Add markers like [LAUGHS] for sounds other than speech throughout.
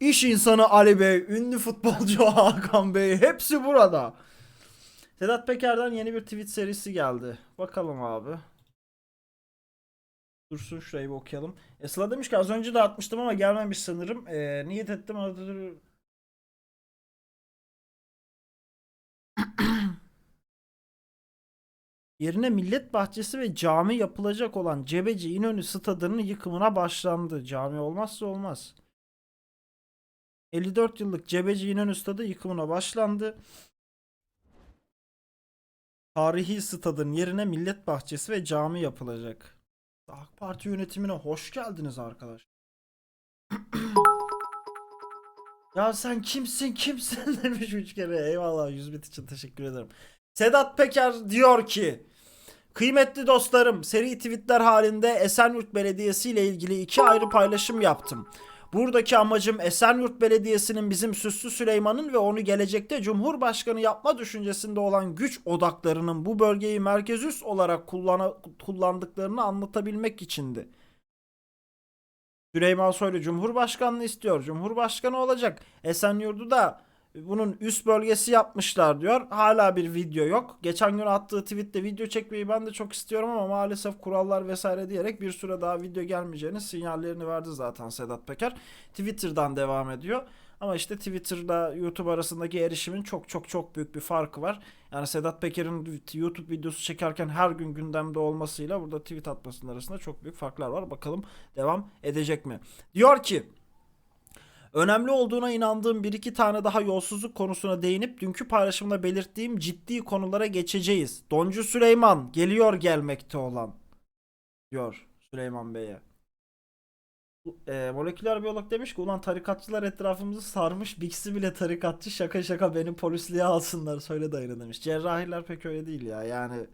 iş insanı Ali Bey, ünlü futbolcu [LAUGHS] Hakan Bey hepsi burada. Sedat Peker'den yeni bir tweet serisi geldi. Bakalım abi. Dursun şurayı bir okuyalım. Esla demiş ki az önce de atmıştım ama gelmemiş sanırım. Ee, niyet ettim. [CLEARS THROAT] Yerine millet bahçesi ve cami yapılacak olan Cebeci İnönü stadının yıkımına başlandı. Cami olmazsa olmaz. 54 yıllık Cebeci İnönü stadı yıkımına başlandı. Tarihi stadın yerine millet bahçesi ve cami yapılacak. AK Parti yönetimine hoş geldiniz arkadaş. [CLEARS THROAT] ya sen kimsin kimsin [LAUGHS] demiş üç kere. Eyvallah 100 bit için teşekkür ederim. Sedat Peker diyor ki Kıymetli dostlarım, seri tweetler halinde Esenyurt Belediyesi ile ilgili iki ayrı paylaşım yaptım. Buradaki amacım Esenyurt Belediyesi'nin bizim Süslü Süleyman'ın ve onu gelecekte Cumhurbaşkanı yapma düşüncesinde olan güç odaklarının bu bölgeyi merkez üs olarak kullana, kullandıklarını anlatabilmek içindi. Süleyman Soylu Cumhurbaşkanlığı istiyor. Cumhurbaşkanı olacak. Esenyurt'u da bunun üst bölgesi yapmışlar diyor. Hala bir video yok. Geçen gün attığı tweette video çekmeyi ben de çok istiyorum ama maalesef kurallar vesaire diyerek bir süre daha video gelmeyeceğini sinyallerini verdi zaten Sedat Peker. Twitter'dan devam ediyor. Ama işte Twitter'la YouTube arasındaki erişimin çok çok çok büyük bir farkı var. Yani Sedat Peker'in YouTube videosu çekerken her gün gündemde olmasıyla burada tweet atmasının arasında çok büyük farklar var. Bakalım devam edecek mi? Diyor ki Önemli olduğuna inandığım bir iki tane daha yolsuzluk konusuna değinip dünkü paylaşımda belirttiğim ciddi konulara geçeceğiz. Doncu Süleyman geliyor gelmekte olan diyor Süleyman Bey'e. E, moleküler biyolog demiş ki ulan tarikatçılar etrafımızı sarmış Bixi bile tarikatçı şaka şaka beni polisliğe alsınlar söyle dayını demiş. Cerrahiler pek öyle değil ya yani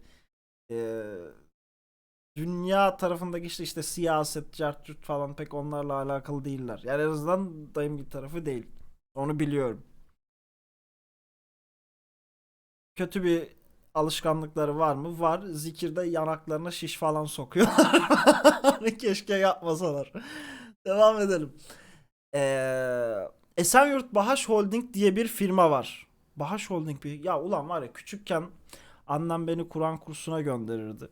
e, dünya tarafındaki işte işte siyaset, cartçut falan pek onlarla alakalı değiller. Yani en azından dayım bir tarafı değil. Onu biliyorum. Kötü bir alışkanlıkları var mı? Var. Zikirde yanaklarına şiş falan sokuyorlar. [LAUGHS] Keşke yapmasalar. Devam edelim. Ee, Esenyurt Bahaş Holding diye bir firma var. Bahaş Holding bir... Ya ulan var ya küçükken annem beni Kur'an kursuna gönderirdi.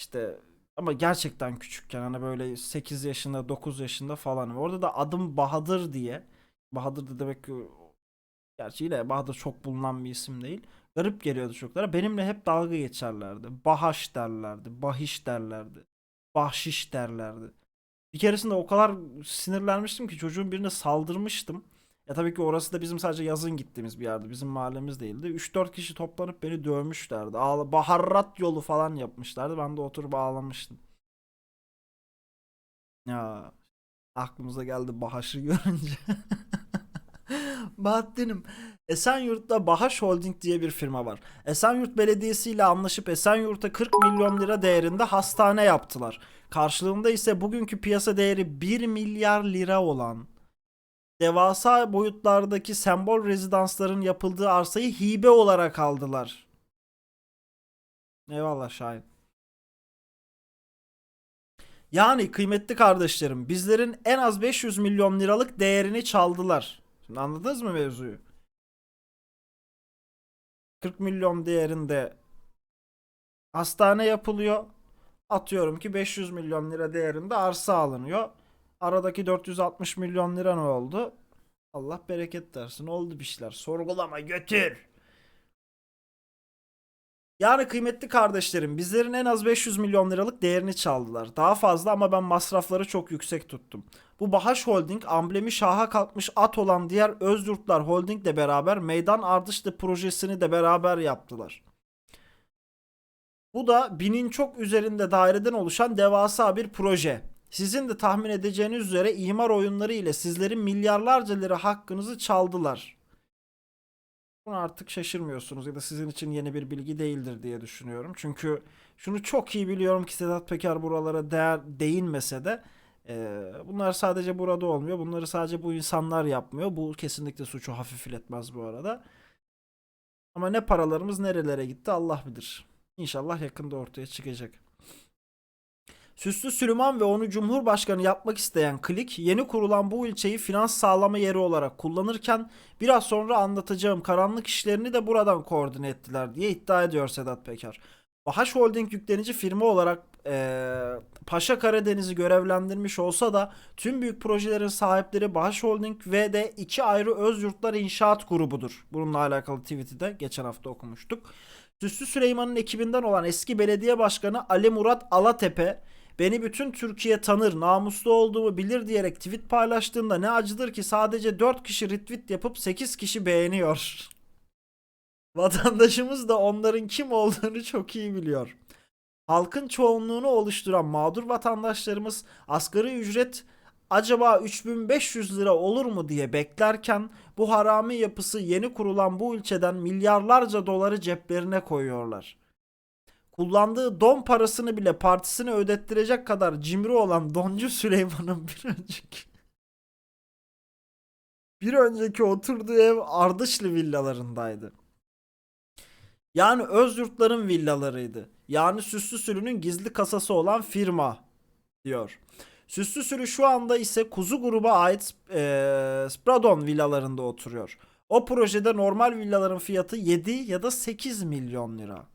İşte ama gerçekten küçükken hani böyle 8 yaşında 9 yaşında falan. Orada da adım Bahadır diye. Bahadır da demek ki gerçi yine Bahadır çok bulunan bir isim değil. Garip geliyordu çocuklara. Benimle hep dalga geçerlerdi. Bahaş derlerdi. Bahiş derlerdi. Bahşiş derlerdi. Bir keresinde o kadar sinirlenmiştim ki çocuğun birine saldırmıştım. Ya tabii ki orası da bizim sadece yazın gittiğimiz bir yerdi. Bizim mahallemiz değildi. 3-4 kişi toplanıp beni dövmüşlerdi. Ağla baharat yolu falan yapmışlardı. Ben de oturup ağlamıştım. Ya aklımıza geldi Bahaş'ı [LAUGHS] görünce. Bahattin'im. Esenyurt'ta Bahaş Holding diye bir firma var. Esenyurt Belediyesi ile anlaşıp Esenyurt'a 40 milyon lira değerinde hastane yaptılar. Karşılığında ise bugünkü piyasa değeri 1 milyar lira olan devasa boyutlardaki sembol rezidansların yapıldığı arsayı hibe olarak aldılar. Eyvallah Şahin. Yani kıymetli kardeşlerim bizlerin en az 500 milyon liralık değerini çaldılar. Şimdi anladınız mı mevzuyu? 40 milyon değerinde hastane yapılıyor. Atıyorum ki 500 milyon lira değerinde arsa alınıyor. Aradaki 460 milyon lira ne oldu? Allah bereket versin. Oldu bir şeyler. Sorgulama götür. Yani kıymetli kardeşlerim bizlerin en az 500 milyon liralık değerini çaldılar. Daha fazla ama ben masrafları çok yüksek tuttum. Bu Bahaş Holding amblemi şaha kalkmış at olan diğer Özyurtlar Holding ile beraber meydan ardışlı projesini de beraber yaptılar. Bu da binin çok üzerinde daireden oluşan devasa bir proje. Sizin de tahmin edeceğiniz üzere imar oyunları ile sizlerin milyarlarca lira hakkınızı çaldılar. Bunu artık şaşırmıyorsunuz ya da sizin için yeni bir bilgi değildir diye düşünüyorum. Çünkü şunu çok iyi biliyorum ki Sedat Peker buralara değer değinmese de e, bunlar sadece burada olmuyor. Bunları sadece bu insanlar yapmıyor. Bu kesinlikle suçu hafifletmez bu arada. Ama ne paralarımız nerelere gitti Allah bilir. İnşallah yakında ortaya çıkacak. Süslü Süleyman ve onu Cumhurbaşkanı yapmak isteyen klik yeni kurulan bu ilçeyi finans sağlama yeri olarak kullanırken biraz sonra anlatacağım karanlık işlerini de buradan koordine ettiler diye iddia ediyor Sedat Peker. Bahaş Holding yüklenici firma olarak eee, Paşa Karadeniz'i görevlendirmiş olsa da tüm büyük projelerin sahipleri Bahaş Holding ve de iki ayrı öz yurtlar inşaat grubudur. Bununla alakalı tweet'i de geçen hafta okumuştuk. Süslü Süleyman'ın ekibinden olan eski belediye başkanı Ali Murat Alatepe beni bütün Türkiye tanır, namuslu olduğumu bilir diyerek tweet paylaştığında ne acıdır ki sadece 4 kişi retweet yapıp 8 kişi beğeniyor. [LAUGHS] Vatandaşımız da onların kim olduğunu çok iyi biliyor. Halkın çoğunluğunu oluşturan mağdur vatandaşlarımız asgari ücret acaba 3500 lira olur mu diye beklerken bu harami yapısı yeni kurulan bu ilçeden milyarlarca doları ceplerine koyuyorlar. Kullandığı don parasını bile partisine ödettirecek kadar cimri olan Doncu Süleyman'ın [LAUGHS] bir önceki bir önceki oturduğu ev Ardışlı villalarındaydı. Yani Özyurtların villalarıydı. Yani Süslü Sülü'nün gizli kasası olan firma diyor. Süslü Sülü şu anda ise Kuzu gruba ait eee Spradon villalarında oturuyor. O projede normal villaların fiyatı 7 ya da 8 milyon lira.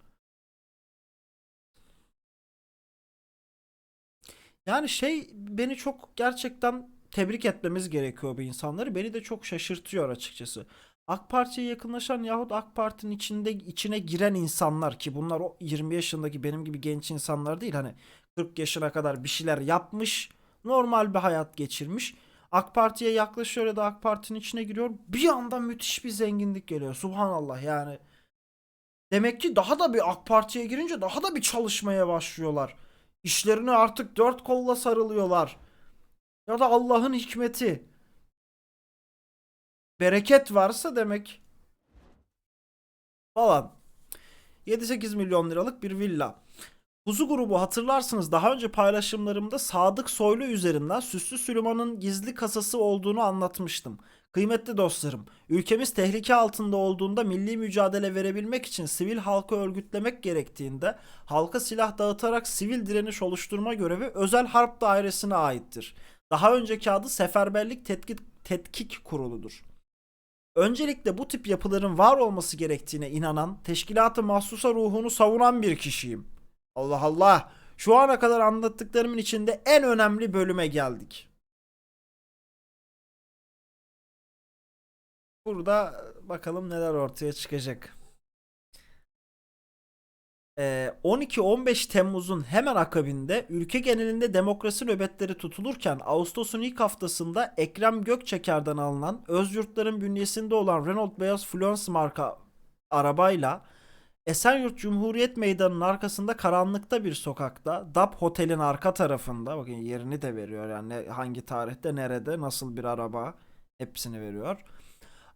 Yani şey beni çok gerçekten tebrik etmemiz gerekiyor bu insanları. Beni de çok şaşırtıyor açıkçası. AK Parti'ye yakınlaşan yahut AK Parti'nin içinde içine giren insanlar ki bunlar o 20 yaşındaki benim gibi genç insanlar değil hani 40 yaşına kadar bir şeyler yapmış, normal bir hayat geçirmiş. AK Parti'ye yaklaşıyor ya da AK Parti'nin içine giriyor. Bir anda müthiş bir zenginlik geliyor. Subhanallah yani. Demek ki daha da bir AK Parti'ye girince daha da bir çalışmaya başlıyorlar. İşlerine artık dört kolla sarılıyorlar. Ya da Allah'ın hikmeti. Bereket varsa demek falan. 7-8 milyon liralık bir villa. Kuzu grubu hatırlarsınız daha önce paylaşımlarımda Sadık Soylu üzerinden Süslü Süleyman'ın gizli kasası olduğunu anlatmıştım. Kıymetli dostlarım, ülkemiz tehlike altında olduğunda milli mücadele verebilmek için sivil halkı örgütlemek gerektiğinde halka silah dağıtarak sivil direniş oluşturma görevi özel harp dairesine aittir. Daha önceki adı Seferberlik Tetkik, Tetkik Kurulu'dur. Öncelikle bu tip yapıların var olması gerektiğine inanan, teşkilatı mahsusa ruhunu savunan bir kişiyim. Allah Allah. Şu ana kadar anlattıklarımın içinde en önemli bölüme geldik. Burada bakalım neler ortaya çıkacak. Ee, 12-15 Temmuz'un hemen akabinde ülke genelinde demokrasi nöbetleri tutulurken Ağustos'un ilk haftasında Ekrem Gökçeker'den alınan Özyurtların bünyesinde olan Renault Beyaz Fluence marka arabayla Esenyurt Cumhuriyet Meydanı'nın arkasında karanlıkta bir sokakta DAP Hotel'in arka tarafında bakın yerini de veriyor yani hangi tarihte nerede nasıl bir araba hepsini veriyor.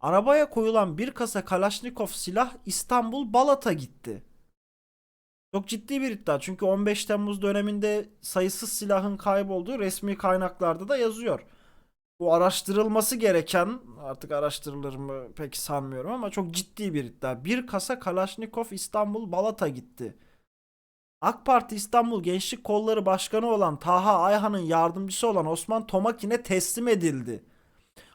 Arabaya koyulan bir kasa Kalaşnikov silah İstanbul Balat'a gitti. Çok ciddi bir iddia çünkü 15 Temmuz döneminde sayısız silahın kaybolduğu resmi kaynaklarda da yazıyor. Bu araştırılması gereken artık araştırılır mı pek sanmıyorum ama çok ciddi bir iddia. Bir kasa Kalaşnikov İstanbul Balat'a gitti. AK Parti İstanbul Gençlik Kolları Başkanı olan Taha Ayhan'ın yardımcısı olan Osman Tomakin'e teslim edildi.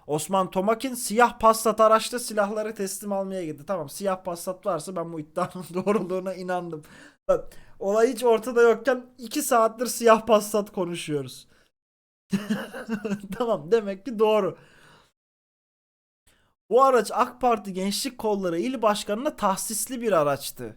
Osman Tomakin siyah Passat araçta silahları teslim almaya gitti. Tamam siyah Passat varsa ben bu iddianın [LAUGHS] doğruluğuna inandım. Olay hiç ortada yokken 2 saattir siyah Passat konuşuyoruz. [LAUGHS] tamam demek ki doğru. Bu araç AK Parti Gençlik Kolları İl Başkanı'na tahsisli bir araçtı.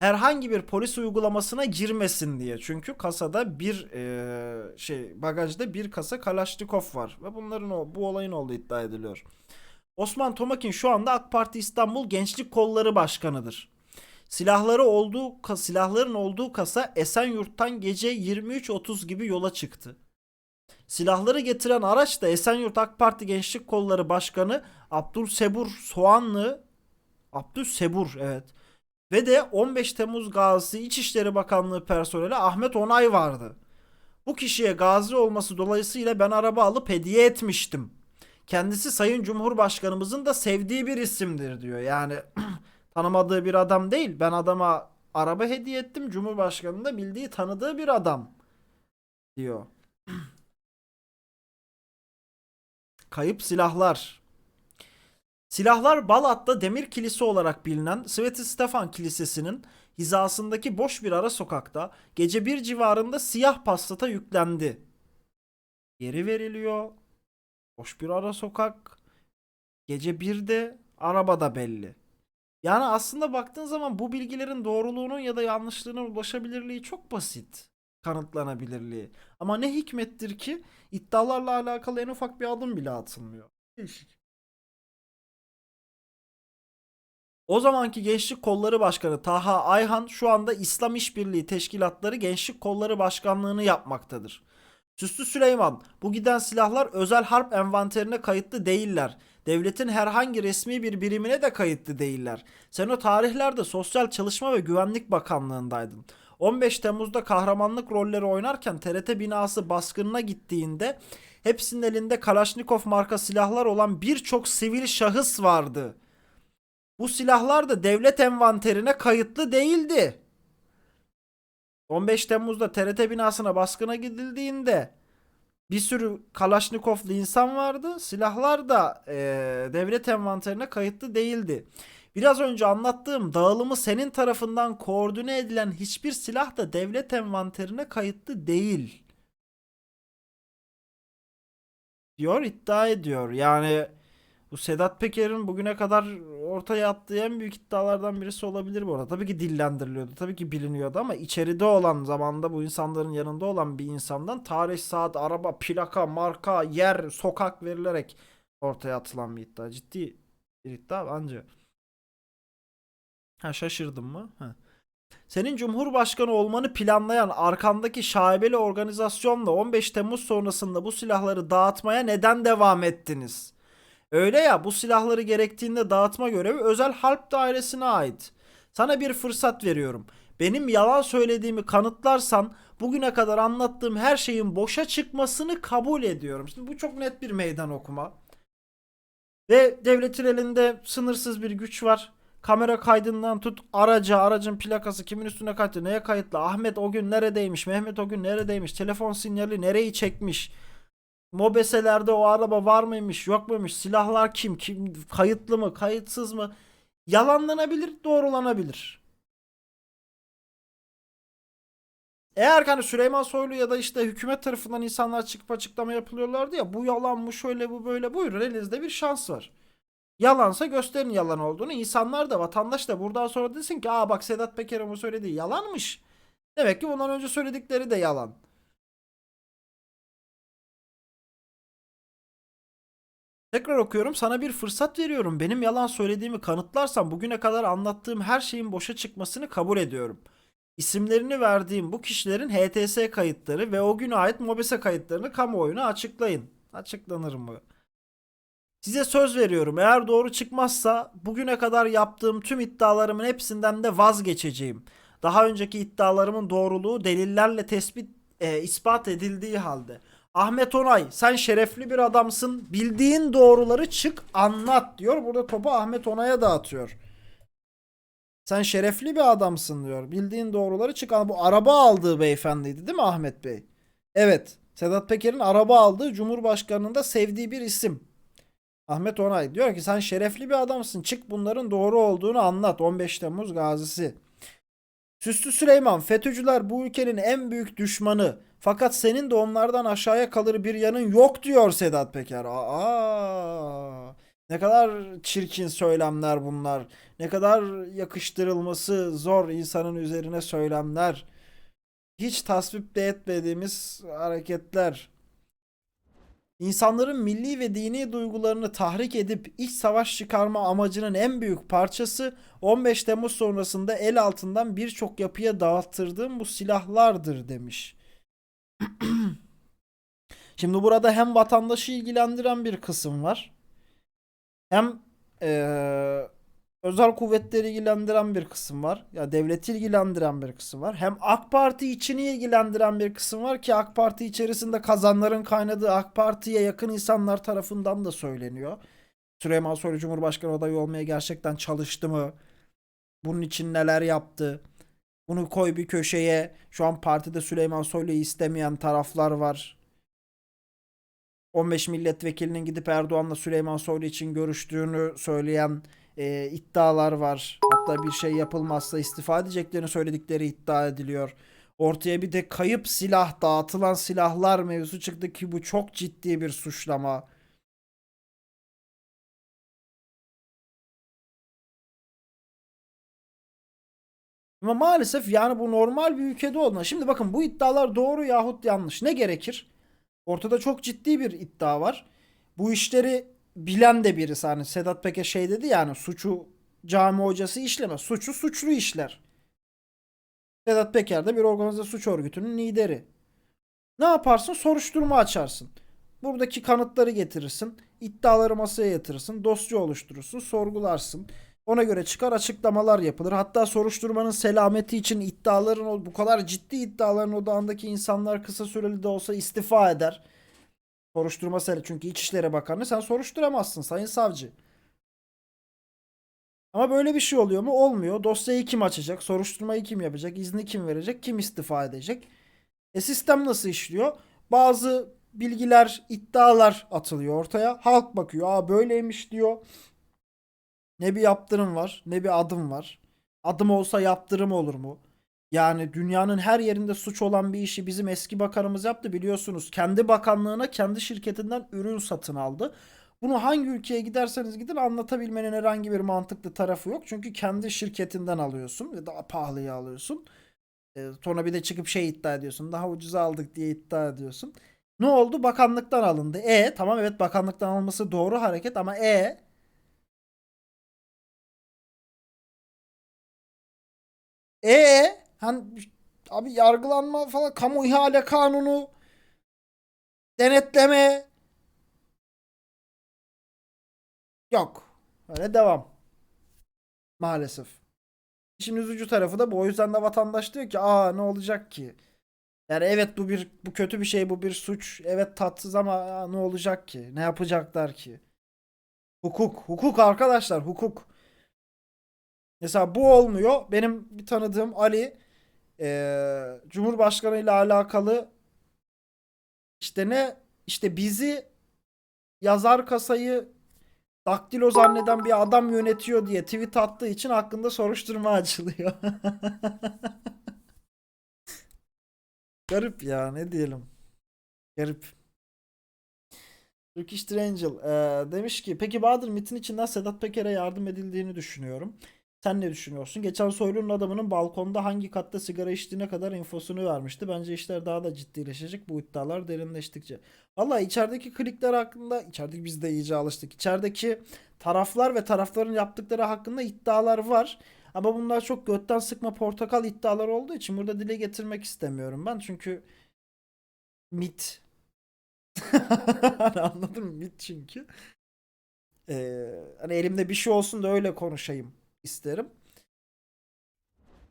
Herhangi bir polis uygulamasına girmesin diye. Çünkü kasada bir eee, şey bagajda bir kasa Kalaşnikov var ve bunların o, bu olayın olduğu iddia ediliyor. Osman Tomakin şu anda AK Parti İstanbul Gençlik Kolları Başkanıdır. Silahları olduğu silahların olduğu kasa Esenyurt'tan gece 23.30 gibi yola çıktı. Silahları getiren araç da Esenyurt AK Parti Gençlik Kolları Başkanı Abdülsebur Soğanlı Abdülsebur evet. Ve de 15 Temmuz gazisi İçişleri Bakanlığı personeli Ahmet Onay vardı. Bu kişiye gazi olması dolayısıyla ben araba alıp hediye etmiştim. Kendisi Sayın Cumhurbaşkanımızın da sevdiği bir isimdir diyor. Yani [CLEARS THROAT] tanımadığı bir adam değil. Ben adama araba hediye ettim. Cumhurbaşkanının da bildiği tanıdığı bir adam. diyor. [CLEARS THROAT] Kayıp silahlar. Silahlar Balat'ta Demir Kilisi olarak bilinen Sveti Stefan Kilisesi'nin hizasındaki boş bir ara sokakta gece bir civarında siyah pastata yüklendi. Geri veriliyor. Boş bir ara sokak. Gece birde arabada belli. Yani aslında baktığın zaman bu bilgilerin doğruluğunun ya da yanlışlığına ulaşabilirliği çok basit. Kanıtlanabilirliği. Ama ne hikmettir ki iddialarla alakalı en ufak bir adım bile atılmıyor. Değişik. O zamanki Gençlik Kolları Başkanı Taha Ayhan şu anda İslam İşbirliği Teşkilatları Gençlik Kolları Başkanlığını yapmaktadır. Süslü Süleyman, bu giden silahlar özel harp envanterine kayıtlı değiller. Devletin herhangi resmi bir birimine de kayıtlı değiller. Sen o tarihlerde Sosyal Çalışma ve Güvenlik Bakanlığındaydın. 15 Temmuz'da kahramanlık rolleri oynarken TRT binası baskınına gittiğinde hepsinin elinde Kalaşnikov marka silahlar olan birçok sivil şahıs vardı. Bu silahlar da devlet envanterine kayıtlı değildi. 15 Temmuz'da TRT binasına baskına gidildiğinde bir sürü Kalaşnikovlu insan vardı. Silahlar da eee, devlet envanterine kayıtlı değildi. Biraz önce anlattığım dağılımı senin tarafından koordine edilen hiçbir silah da devlet envanterine kayıtlı değil. Diyor iddia ediyor. Yani bu Sedat Peker'in bugüne kadar ortaya attığı en büyük iddialardan birisi olabilir bu arada. Tabii ki dillendiriliyordu. Tabii ki biliniyordu ama içeride olan zamanda bu insanların yanında olan bir insandan tarih, saat, araba, plaka, marka, yer, sokak verilerek ortaya atılan bir iddia. Ciddi bir iddia bence. Ha şaşırdım mı? Ha. Senin Cumhurbaşkanı olmanı planlayan arkandaki şaibeli organizasyonla 15 Temmuz sonrasında bu silahları dağıtmaya neden devam ettiniz? Öyle ya bu silahları gerektiğinde dağıtma görevi özel harp dairesine ait. Sana bir fırsat veriyorum. Benim yalan söylediğimi kanıtlarsan bugüne kadar anlattığım her şeyin boşa çıkmasını kabul ediyorum. Şimdi bu çok net bir meydan okuma. Ve devletin elinde sınırsız bir güç var. Kamera kaydından tut araca, aracın plakası kimin üstüne kayıtlı, neye kayıtlı, Ahmet o gün neredeymiş, Mehmet o gün neredeymiş, telefon sinyali nereyi çekmiş, mobeselerde o araba var mıymış, yok muymuş, silahlar kim, kim kayıtlı mı, kayıtsız mı, yalanlanabilir, doğrulanabilir. Eğer hani Süleyman Soylu ya da işte hükümet tarafından insanlar çıkıp açıklama yapılıyorlardı ya bu yalan bu şöyle bu böyle buyurun elinizde bir şans var. Yalansa gösterin yalan olduğunu. İnsanlar da vatandaş da buradan sonra desin ki aa bak Sedat Peker'in bu söylediği yalanmış. Demek ki bundan önce söyledikleri de yalan. Tekrar okuyorum. Sana bir fırsat veriyorum. Benim yalan söylediğimi kanıtlarsan bugüne kadar anlattığım her şeyin boşa çıkmasını kabul ediyorum. İsimlerini verdiğim bu kişilerin HTS kayıtları ve o güne ait MOBESE kayıtlarını kamuoyuna açıklayın. Açıklanır mı? Size söz veriyorum. Eğer doğru çıkmazsa bugüne kadar yaptığım tüm iddialarımın hepsinden de vazgeçeceğim. Daha önceki iddialarımın doğruluğu delillerle tespit e, ispat edildiği halde. Ahmet Onay sen şerefli bir adamsın. Bildiğin doğruları çık anlat diyor. Burada topu Ahmet Onay'a dağıtıyor. Sen şerefli bir adamsın diyor. Bildiğin doğruları çık anlat. Bu araba aldığı beyefendiydi değil mi Ahmet Bey? Evet. Sedat Peker'in araba aldığı Cumhurbaşkanı'nın da sevdiği bir isim. Ahmet Onay diyor ki sen şerefli bir adamsın. Çık bunların doğru olduğunu anlat. 15 Temmuz gazisi. Süslü Süleyman FETÖ'cüler bu ülkenin en büyük düşmanı. Fakat senin de onlardan aşağıya kalır bir yanın yok diyor Sedat Peker. Aa, ne kadar çirkin söylemler bunlar. Ne kadar yakıştırılması zor insanın üzerine söylemler. Hiç tasvip de etmediğimiz hareketler. İnsanların milli ve dini duygularını tahrik edip iç savaş çıkarma amacının en büyük parçası 15 Temmuz sonrasında el altından birçok yapıya dağıttırdığım bu silahlardır demiş. [CLEARS THROAT] Şimdi burada hem vatandaşı ilgilendiren bir kısım var. Hem eee, özel kuvvetleri ilgilendiren bir kısım var. Ya devleti ilgilendiren bir kısım var. Hem AK Parti içini ilgilendiren bir kısım var ki AK Parti içerisinde kazanların kaynadığı AK Parti'ye yakın insanlar tarafından da söyleniyor. Süleyman Soylu Cumhurbaşkanı adayı olmaya gerçekten çalıştı mı? Bunun için neler yaptı? Bunu koy bir köşeye. Şu an partide Süleyman Soylu'yu istemeyen taraflar var. 15 milletvekilinin gidip Erdoğan'la Süleyman Soylu için görüştüğünü söyleyen e, iddialar var. Hatta bir şey yapılmazsa istifa edeceklerini söyledikleri iddia ediliyor. Ortaya bir de kayıp silah, dağıtılan silahlar mevzu çıktı ki bu çok ciddi bir suçlama. Ama maalesef yani bu normal bir ülkede olma. Şimdi bakın bu iddialar doğru yahut yanlış. Ne gerekir? Ortada çok ciddi bir iddia var. Bu işleri bilen de birisi. Hani Sedat Peker şey dedi yani suçu cami hocası işlemez. Suçu suçlu işler. Sedat Peker de bir organize suç örgütünün lideri. Ne yaparsın? Soruşturma açarsın. Buradaki kanıtları getirirsin. iddiaları masaya yatırırsın. Dosya oluşturursun. Sorgularsın. Ona göre çıkar açıklamalar yapılır. Hatta soruşturmanın selameti için iddiaların bu kadar ciddi iddiaların odağındaki insanlar kısa süreli de olsa istifa eder. Soruşturma sel çünkü İçişleri Bakanı sen soruşturamazsın sayın savcı. Ama böyle bir şey oluyor mu? Olmuyor. Dosyayı kim açacak? Soruşturmayı kim yapacak? İzni kim verecek? Kim istifa edecek? E sistem nasıl işliyor? Bazı bilgiler, iddialar atılıyor ortaya. Halk bakıyor. Aa böyleymiş diyor. Ne bir yaptırım var, ne bir adım var. Adım olsa yaptırım olur mu? Yani dünyanın her yerinde suç olan bir işi bizim eski bakanımız yaptı biliyorsunuz. Kendi bakanlığına kendi şirketinden ürün satın aldı. Bunu hangi ülkeye giderseniz gidin anlatabilmenin herhangi bir mantıklı tarafı yok. Çünkü kendi şirketinden alıyorsun ve daha pahalıya alıyorsun. E, sonra bir de çıkıp şey iddia ediyorsun. Daha ucuza aldık diye iddia ediyorsun. Ne oldu? Bakanlıktan alındı. E tamam evet bakanlıktan alınması doğru hareket ama e E hani abi yargılanma falan kamu ihale kanunu denetleme yok. Öyle devam. Maalesef. İşin üzücü tarafı da bu. O yüzden de vatandaş diyor ki aa ne olacak ki? Yani evet bu bir bu kötü bir şey bu bir suç. Evet tatsız ama aa, ne olacak ki? Ne yapacaklar ki? Hukuk. Hukuk arkadaşlar hukuk. Mesela bu olmuyor. Benim bir tanıdığım Ali eee Cumhurbaşkanı ile alakalı işte ne işte bizi yazar kasayı daktilo zanneden bir adam yönetiyor diye tweet attığı için hakkında soruşturma açılıyor. [LAUGHS] Garip ya ne diyelim. Garip. Turkish Triangle eee, demiş ki peki Bahadır MIT'in içinden Sedat Peker'e yardım edildiğini düşünüyorum. Sen ne düşünüyorsun? Geçen Soylu'nun adamının balkonda hangi katta sigara içtiğine kadar infosunu vermişti. Bence işler daha da ciddileşecek bu iddialar derinleştikçe. Valla içerideki klikler hakkında, içerideki biz de iyice alıştık. İçerideki taraflar ve tarafların yaptıkları hakkında iddialar var. Ama bunlar çok götten sıkma portakal iddialar olduğu için burada dile getirmek istemiyorum ben. Çünkü mit. [LAUGHS] Anladın mı? Mit çünkü. Ee, hani elimde bir şey olsun da öyle konuşayım isterim.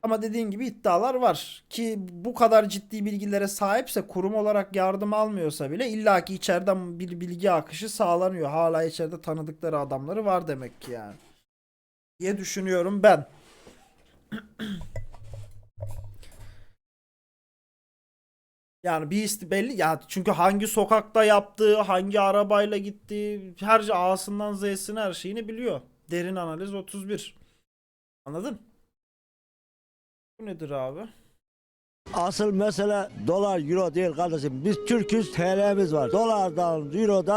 Ama dediğin gibi iddialar var ki bu kadar ciddi bilgilere sahipse kurum olarak yardım almıyorsa bile illaki içeriden bir bilgi akışı sağlanıyor. Hala içeride tanıdıkları adamları var demek ki yani. diye düşünüyorum ben. [CLEARS THROAT] Yani bir belli ya çünkü hangi sokakta yaptığı, hangi arabayla gittiği, her şey A'sından Z'sine her şeyini biliyor. Derin analiz 31. Anladın? Bu nedir abi? Asıl mesele dolar euro değil kardeşim. Biz Türk'üz TL'miz var. Dolardan, eurodan